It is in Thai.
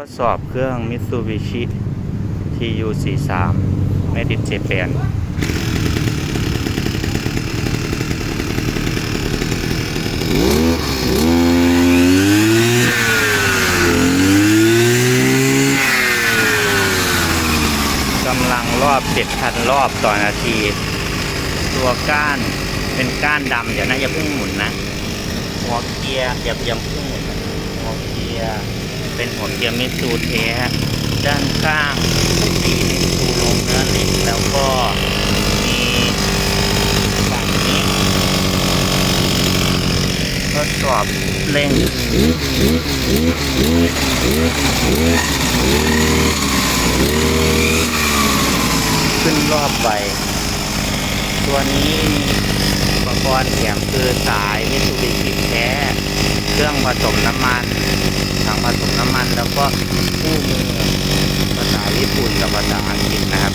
ทดสอบเครื่อง Mitsubishi TU43 Made in Japan กำลังรอบ 7,000 รอบต่อนาที ตัวก้านเป็นก้านดำ เดี๋ยวนะ อย่าเพิ่งหมุนนะ หัวเกียร์อย่าอย่าเพิ่งหมุนนะหัวเกียร์เป็น หัวเกียร์มิตซูเทสด้านข้างมีมิตซูลงเนื้อเหล็กแล้วก็มีฝั่งนี้ทดสอบเร่งขึ้นรอบไป ตัวนี้อุปกรณ์เสียงคือสายมิตูบิชิแท้เครื่องผสมน้ำมัน ผสมน้ำมันแล้วก็คู่มือภาษาญี่ปุ่นกับภาษาอังกฤษนะครับ